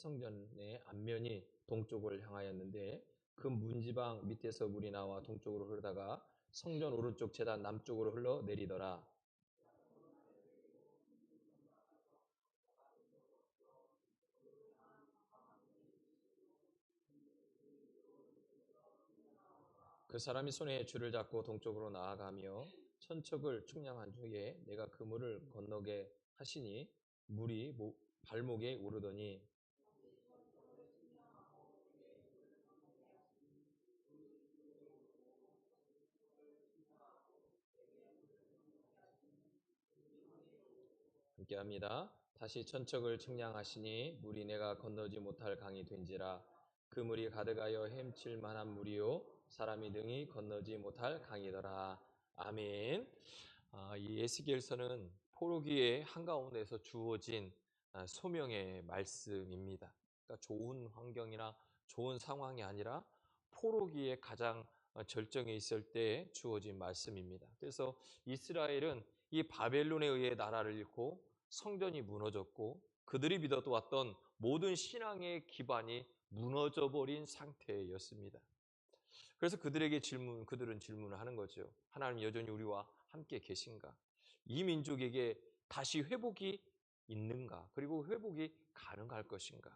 성전의 앞면이 동쪽을 향하였는데 그 문지방 밑에서 물이 나와 동쪽으로 흐르다가 성전 오른쪽 재단 남쪽으로 흘러 내리더라. 그 사람이 손에 줄을 잡고 동쪽으로 나아가며 천척을 측량한 중에 내가 그 물을 건너게 하시니 물이 모- 발목에 오르더니 함께합니다. 다시 천척을 측량하시니 물이 내가 건너지 못할 강이 된지라 그 물이 가득하여 헤엄칠 만한 물이요 사람이 등이 건너지 못할 강이더라. 아멘. 아, 이 에스겔서는 포로기의 한가운데서 주어진 아, 소명의 말씀입니다. 그러니까 좋은 환경이나 좋은 상황이 아니라 포로기의 가장 어, 절정에 있을 때 주어진 말씀입니다. 그래서 이스라엘은 이 바벨론에 의해 나라를 잃고 성전이 무너졌고 그들이 믿어왔던 모든 신앙의 기반이 무너져 버린 상태였습니다. 그래서 그들에게 질문, 그들은 질문을 하는 거죠. 하나님 여전히 우리와 함께 계신가? 이 민족에게 다시 회복이 있는가? 그리고 회복이 가능할 것인가?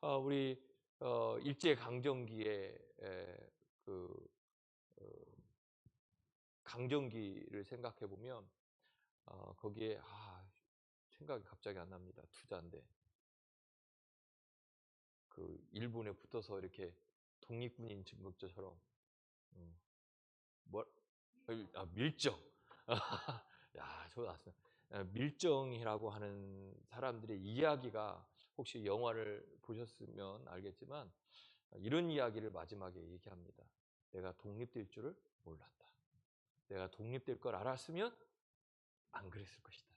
어, 우리 어, 일제 강점기에 에, 그 어, 강점기를 생각해 보면 어, 거기에 아, 생각이 갑자기 안 납니다. 투자인데 그 일본에 붙어서 이렇게 독립군인 증거처럼 음, 뭐 아, 밀정 야, 저 났어. 밀정이라고 하는 사람들의 이야기가 혹시 영화를 보셨으면 알겠지만 이런 이야기를 마지막에 얘기합니다. 내가 독립될 줄을 몰랐다. 내가 독립될 걸 알았으면 안 그랬을 것이다.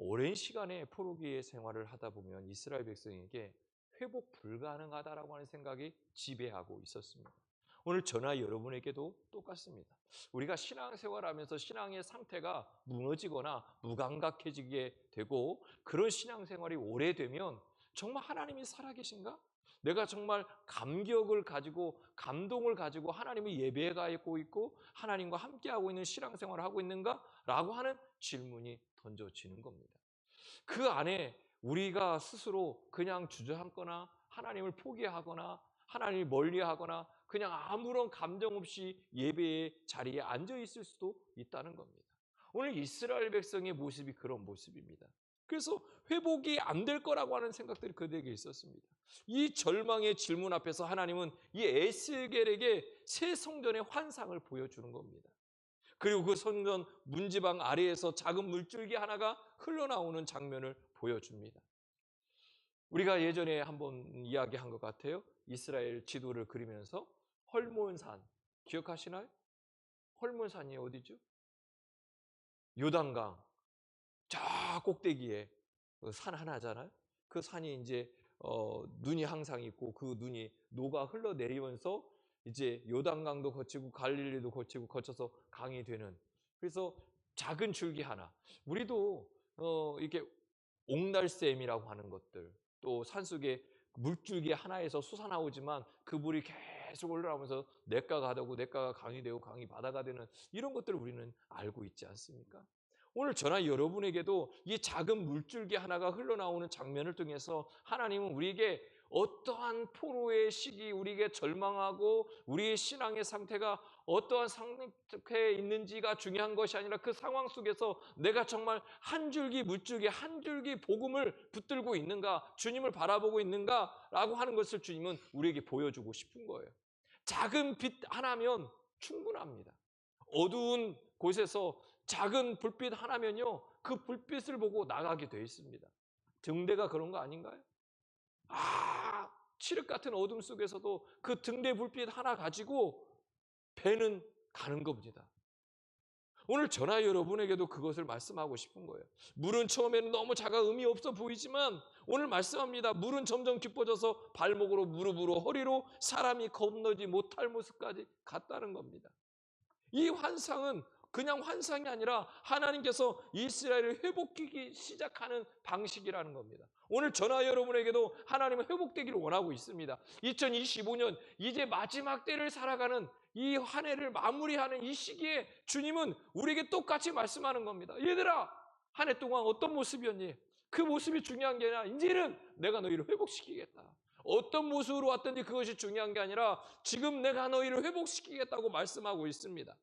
오랜 시간의 포로기의 생활을 하다 보면 이스라엘 백성에게 회복 불가능하다라고 하는 생각이 지배하고 있었습니다. 오늘 저나 여러분에게도 똑같습니다. 우리가 신앙생활하면서 신앙의 상태가 무너지거나 무감각해지게 되고 그런 신앙생활이 오래되면 정말 하나님이 살아계신가? 내가 정말 감격을 가지고 감동을 가지고 하나님을 예배해 가고 있고 하나님과 함께하고 있는 신앙생활을 하고 있는가? 라고 하는 질문이 던져지는 겁니다. 그 안에 우리가 스스로 그냥 주저앉거나 하나님을 포기하거나 하나님을 멀리하거나 그냥 아무런 감정 없이 예배의 자리에 앉아 있을 수도 있다는 겁니다. 오늘 이스라엘 백성의 모습이 그런 모습입니다. 그래서 회복이 안 될 거라고 하는 생각들이 그들에게 있었습니다. 이 절망의 질문 앞에서 하나님은 이 에스겔에게 새 성전의 환상을 보여주는 겁니다. 그리고 그 성전 문지방 아래에서 작은 물줄기 하나가 흘러나오는 장면을 보여줍니다. 우리가 예전에 한번 이야기한 것 같아요. 이스라엘 지도를 그리면서 헐몬산 기억하시나요? 헐몬산이 어디죠? 요단강 저 꼭대기에 그산 하나잖아요. 그 산이 이제 어, 눈이 항상 있고 그 눈이 녹아 흘러내리면서 이제 요단강도 거치고 갈릴리도 거치고 거쳐서 강이 되는 그래서 작은 줄기 하나 우리도 어, 이렇게 옥날샘이라고 하는 것들 또 산속에 물줄기 하나에서 솟아나오지만 그 물이 계속 올라오면서 냇가가 되고 냇가가 강이 되고 강이 바다가 되는 이런 것들을 우리는 알고 있지 않습니까? 오늘 저나 여러분에게도 이 작은 물줄기 하나가 흘러나오는 장면을 통해서 하나님은 우리에게 어떠한 포로의 시기, 우리에게 절망하고 우리의 신앙의 상태가 어떠한 상태에 있는지가 중요한 것이 아니라 그 상황 속에서 내가 정말 한 줄기 물줄기 한 줄기 복음을 붙들고 있는가, 주님을 바라보고 있는가라고 하는 것을 주님은 우리에게 보여주고 싶은 거예요. 작은 빛 하나면 충분합니다. 어두운 곳에서 작은 불빛 하나면요, 그 불빛을 보고 나가게 되어 있습니다. 등대가 그런 거 아닌가요? 아, 칠흑 같은 어둠 속에서도 그 등대 불빛 하나 가지고 배는 가는 겁니다. 오늘 전화 여러분에게도 그것을 말씀하고 싶은 거예요. 물은 처음에는 너무 작아 의미 없어 보이지만 오늘 말씀합니다. 물은 점점 깊어져서 발목으로 무릎으로 허리로 사람이 건너지 못할 모습까지 갔다는 겁니다. 이 환상은 그냥 환상이 아니라 하나님께서 이스라엘을 회복하기 시작하는 방식이라는 겁니다. 오늘 전화 여러분에게도 하나님은 회복되기를 원하고 있습니다. 2025년 이제 마지막 때를 살아가는 이 한 해를 마무리하는 이 시기에 주님은 우리에게 똑같이 말씀하는 겁니다. 얘들아, 한 해 동안 어떤 모습이었니? 그 모습이 중요한 게 아니라 이제는 내가 너희를 회복시키겠다. 어떤 모습으로 왔든지 그것이 중요한 게 아니라 지금 내가 너희를 회복시키겠다고 말씀하고 있습니다.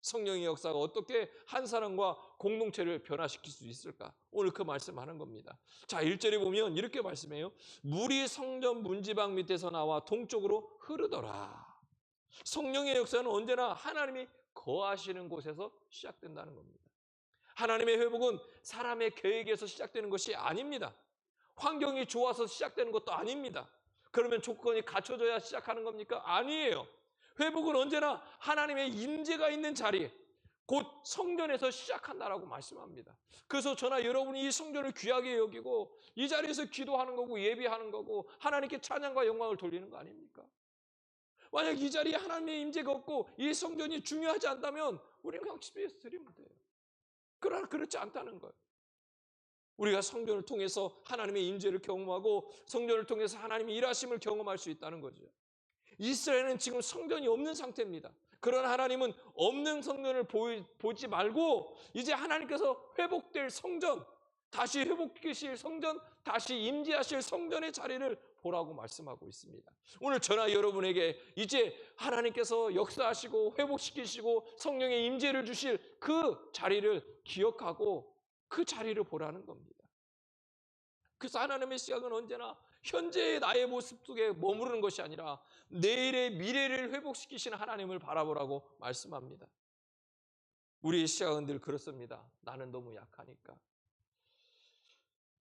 성령의 역사가 어떻게 한 사람과 공동체를 변화시킬 수 있을까? 오늘 그 말씀하는 겁니다. 자, 1절에 보면 이렇게 말씀해요. 물이 성전 문지방 밑에서 나와 동쪽으로 흐르더라. 성령의 역사는 언제나 하나님이 거하시는 곳에서 시작된다는 겁니다. 하나님의 회복은 사람의 계획에서 시작되는 것이 아닙니다. 환경이 좋아서 시작되는 것도 아닙니다. 그러면 조건이 갖춰져야 시작하는 겁니까? 아니에요. 회복은 언제나 하나님의 임재가 있는 자리, 곧 성전에서 시작한다라고 말씀합니다. 그래서 저나 여러분이 이 성전을 귀하게 여기고 이 자리에서 기도하는 거고 예배하는 거고 하나님께 찬양과 영광을 돌리는 거 아닙니까? 만약 이 자리에 하나님의 임재가 없고 이 성전이 중요하지 않다면 우리는 그냥 집에서 드리면 돼요. 그러나 그렇지 않다는 거예요. 우리가 성전을 통해서 하나님의 임재를 경험하고 성전을 통해서 하나님의 일하심을 경험할 수 있다는 거죠. 이스라엘은 지금 성전이 없는 상태입니다. 그러나 하나님은 없는 성전을 보지 말고 이제 하나님께서 회복될 성전, 다시 회복하실 성전, 다시 임재하실 성전의 자리를 보라고 말씀하고 있습니다. 오늘 저나 여러분에게 이제 하나님께서 역사하시고 회복시키시고 성령의 임재를 주실 그 자리를 기억하고 그 자리를 보라는 겁니다. 그래서 하나님의 시각은 언제나 현재의 나의 모습 속에 머무르는 것이 아니라 내일의 미래를 회복시키시는 하나님을 바라보라고 말씀합니다. 우리의 시각은 늘 그렇습니다. 나는 너무 약하니까.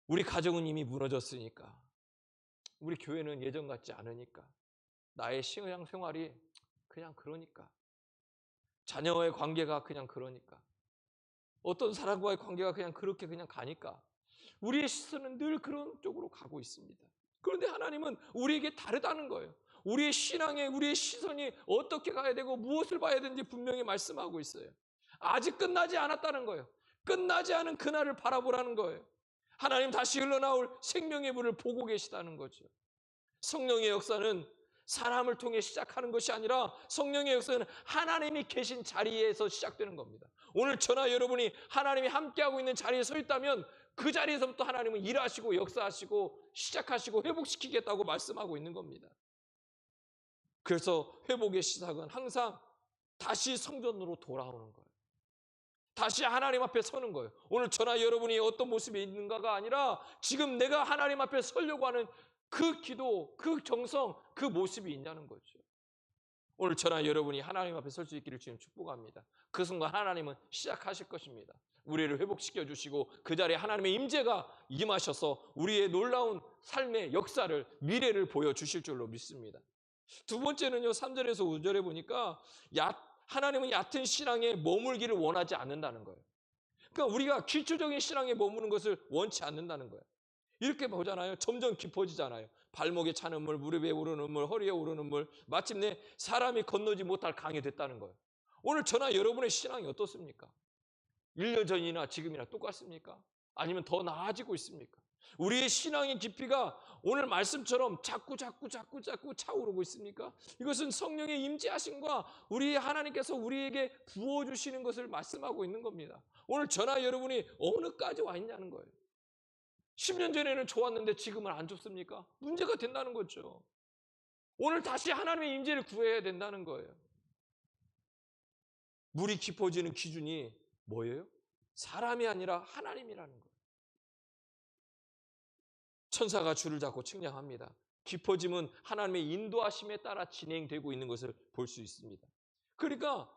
우리 가정은 이미 무너졌으니까. 우리 교회는 예전 같지 않으니까. 나의 신앙 생활이 그냥 그러니까. 자녀와의 관계가 그냥 그러니까. 어떤 사람과의 관계가 그냥 그렇게 그냥 가니까. 우리의 시선은 늘 그런 쪽으로 가고 있습니다. 그런데 하나님은 우리에게 다르다는 거예요. 우리의 신앙에 우리의 시선이 어떻게 가야 되고 무엇을 봐야 되는지 분명히 말씀하고 있어요. 아직 끝나지 않았다는 거예요. 끝나지 않은 그날을 바라보라는 거예요. 하나님 다시 흘러나올 생명의 물을 보고 계시다는 거죠. 성령의 역사는 사람을 통해 시작하는 것이 아니라 성령의 역사는 하나님이 계신 자리에서 시작되는 겁니다. 오늘 저나 여러분이 하나님이 함께하고 있는 자리에 서 있다면 그 자리에서부터 하나님은 일하시고 역사하시고 시작하시고 회복시키겠다고 말씀하고 있는 겁니다. 그래서 회복의 시작은 항상 다시 성전으로 돌아오는 거예요. 다시 하나님 앞에 서는 거예요. 오늘 저나 여러분이 어떤 모습이 있는가가 아니라 지금 내가 하나님 앞에 서려고 하는 그 기도, 그 정성, 그 모습이 있냐는 거죠. 오늘 저나 여러분이 하나님 앞에 설 수 있기를 주님 축복합니다. 그 순간 하나님은 시작하실 것입니다. 우리를 회복시켜 주시고 그 자리에 하나님의 임재가 임하셔서 우리의 놀라운 삶의 역사를 미래를 보여 주실 줄로 믿습니다. 두 번째는요. 3절에서 5절에 보니까 야, 하나님은 얕은 신앙에 머물기를 원하지 않는다는 거예요. 그러니까 우리가 기초적인 신앙에 머무는 것을 원치 않는다는 거예요. 이렇게 보잖아요. 점점 깊어지잖아요. 발목에 차는 물, 무릎에 오르는 물, 허리에 오르는 물, 마침내 사람이 건너지 못할 강이 됐다는 거예요. 오늘 저나 여러분의 신앙이 어떻습니까? 1년 전이나 지금이나 똑같습니까? 아니면 더 나아지고 있습니까? 우리의 신앙의 깊이가 오늘 말씀처럼 자꾸 자꾸 자꾸 자꾸 차오르고 있습니까? 이것은 성령의 임재하심과 우리 하나님께서 우리에게 부어 주시는 것을 말씀하고 있는 겁니다. 오늘 저나 여러분이 어느까지 와 있냐는 거예요. 10년 전에는 좋았는데 지금은 안 좋습니까? 문제가 된다는 거죠. 오늘 다시 하나님의 임재를 구해야 된다는 거예요. 물이 깊어지는 기준이 뭐예요? 사람이 아니라 하나님이라는 거예요. 천사가 줄을 잡고 측량합니다. 깊어짐은 하나님의 인도하심에 따라 진행되고 있는 것을 볼 수 있습니다. 그러니까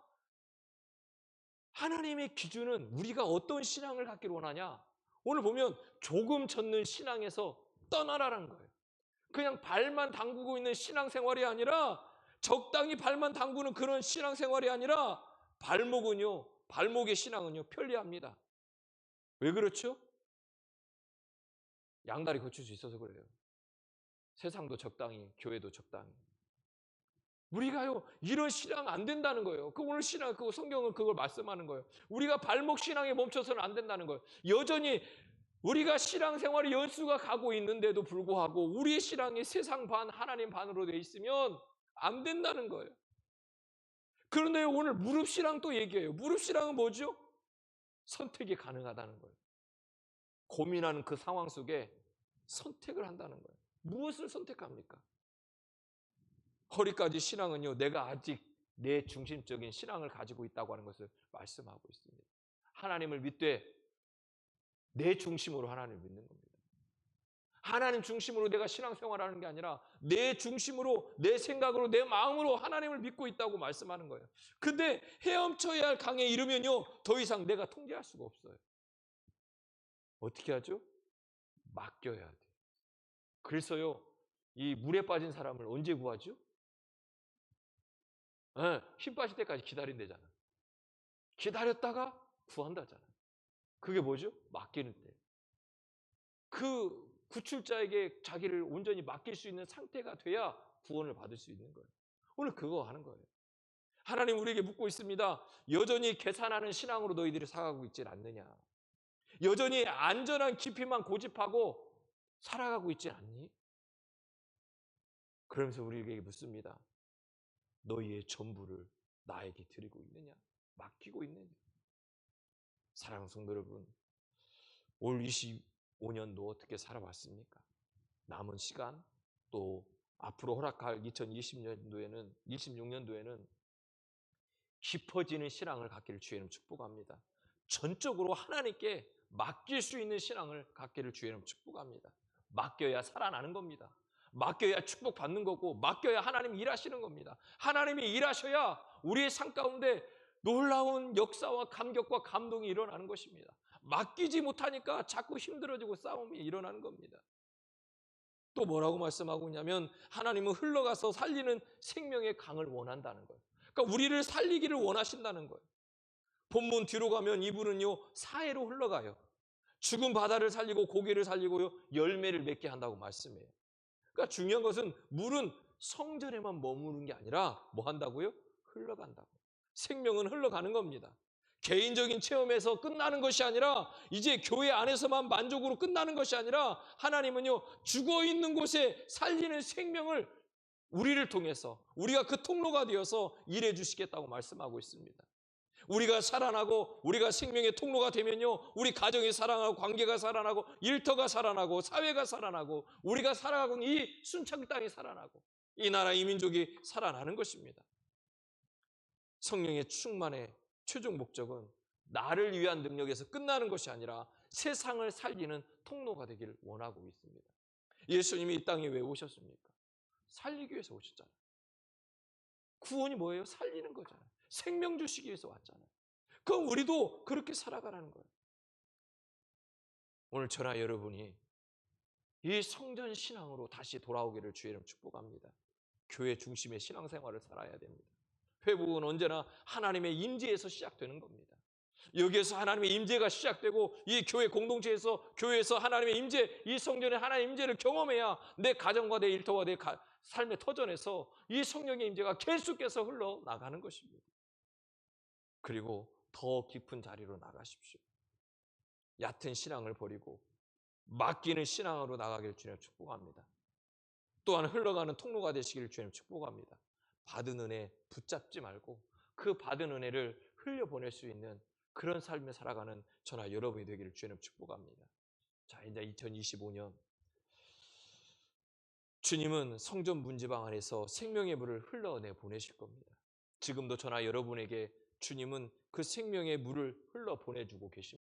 하나님의 기준은 우리가 어떤 신앙을 갖기를 원하냐? 오늘 보면 조금 젖는 신앙에서 떠나라는 거예요. 그냥 발만 담그고 있는 신앙생활이 아니라 적당히 발만 담그는 그런 신앙생활이 아니라 발목은요, 발목의 신앙은요, 편리합니다. 왜 그렇죠? 양다리 거칠 수 있어서 그래요. 세상도 적당히, 교회도 적당히. 우리가요 이런 신앙 안 된다는 거예요. 그 오늘 신앙 그 성경은 그걸 말씀하는 거예요. 우리가 발목 신앙에 멈춰서는 안 된다는 거예요. 여전히 우리가 신앙 생활이 연수가 가고 있는데도 불구하고 우리의 신앙이 세상 반 하나님 반으로 돼 있으면 안 된다는 거예요. 그런데 오늘 무릎 신앙 또 얘기해요. 무릎 신앙은 뭐죠? 선택이 가능하다는 거예요. 고민하는 그 상황 속에 선택을 한다는 거예요. 무엇을 선택합니까? 허리까지 신앙은요, 내가 아직 내 중심적인 신앙을 가지고 있다고 하는 것을 말씀하고 있습니다. 하나님을 믿되 내 중심으로 하나님을 믿는 겁니다. 하나님 중심으로 내가 신앙생활하는 게 아니라 내 중심으로 내 생각으로 내 마음으로 하나님을 믿고 있다고 말씀하는 거예요. 근데 헤엄쳐야 할 강에 이르면요 더 이상 내가 통제할 수가 없어요. 어떻게 하죠? 맡겨야 돼요. 그래서요 이 물에 빠진 사람을 언제 구하죠? 예, 힘 빠질 때까지 기다린대잖아. 기다렸다가 구한다잖아. 그게 뭐죠? 맡기는 때. 그 구출자에게 자기를 온전히 맡길 수 있는 상태가 돼야 구원을 받을 수 있는 거예요. 오늘 그거 하는 거예요. 하나님 우리에게 묻고 있습니다. 여전히 계산하는 신앙으로 너희들이 살아가고 있지 않느냐? 여전히 안전한 깊이만 고집하고 살아가고 있지 않니? 그러면서 우리에게 묻습니다. 너희의 전부를 나에게 드리고 있느냐? 맡기고 있느냐? 사랑하는 성도 여러분, 올 25년도 어떻게 살아왔습니까? 남은 시간 또 앞으로 허락할 2020년도에는 26년도에는 깊어지는 신앙을 갖기를 주의 이름 축복합니다. 전적으로 하나님께 맡길 수 있는 신앙을 갖기를 주의 이름 축복합니다. 맡겨야 살아나는 겁니다. 맡겨야 축복받는 거고 맡겨야 하나님 일하시는 겁니다. 하나님이 일하셔야 우리의 삶 가운데 놀라운 역사와 감격과 감동이 일어나는 것입니다. 맡기지 못하니까 자꾸 힘들어지고 싸움이 일어나는 겁니다. 또 뭐라고 말씀하고 있냐면 하나님은 흘러가서 살리는 생명의 강을 원한다는 거예요. 그러니까 우리를 살리기를 원하신다는 거예요. 본문 뒤로 가면 이분은요 사해로 흘러가요. 죽은 바다를 살리고 고기를 살리고요 열매를 맺게 한다고 말씀해요. 그러니까 중요한 것은 물은 성전에만 머무는 게 아니라 뭐 한다고요? 흘러간다고. 생명은 흘러가는 겁니다. 개인적인 체험에서 끝나는 것이 아니라 이제 교회 안에서만 만족으로 끝나는 것이 아니라 하나님은요 죽어 있는 곳에 살리는 생명을 우리를 통해서 우리가 그 통로가 되어서 일해 주시겠다고 말씀하고 있습니다. 우리가 살아나고 우리가 생명의 통로가 되면요 우리 가정이 살아나고 관계가 살아나고 일터가 살아나고 사회가 살아나고 우리가 살아가고 이 순창 땅이 살아나고 이 나라 이 민족이 살아나는 것입니다. 성령의 충만의 최종 목적은 나를 위한 능력에서 끝나는 것이 아니라 세상을 살리는 통로가 되기를 원하고 있습니다. 예수님이 이 땅에 왜 오셨습니까? 살리기 위해서 오셨잖아요. 구원이 뭐예요? 살리는 거잖아요. 생명 주시기 위해서 왔잖아요. 그럼 우리도 그렇게 살아가라는 거예요. 오늘 저나 여러분이 이 성전 신앙으로 다시 돌아오기를 주의 이름 축복합니다. 교회 중심의 신앙생활을 살아야 됩니다. 회복은 언제나 하나님의 임재에서 시작되는 겁니다. 여기에서 하나님의 임재가 시작되고 이 교회 공동체에서 교회에서 하나님의 임재, 이 성전의 하나님의 임재를 경험해야 내 가정과 내 일터와 내 가, 삶의 터전에서 이 성령의 임재가 계속해서 흘러 나가는 것입니다. 그리고 더 깊은 자리로 나가십시오. 얕은 신앙을 버리고 맡기는 신앙으로 나가길 주님 축복합니다. 또한 흘러가는 통로가 되시기를 주님 축복합니다. 받은 은혜 붙잡지 말고 그 받은 은혜를 흘려보낼 수 있는 그런 삶을 살아가는 저나 여러분이 되기를 주님 축복합니다. 자, 이제 2025년 주님은 성전 문지방 안에서 생명의 물을 흘러내 보내실 겁니다. 지금도 저나 여러분에게 주님은 그 생명의 물을 흘러 보내주고 계십니다.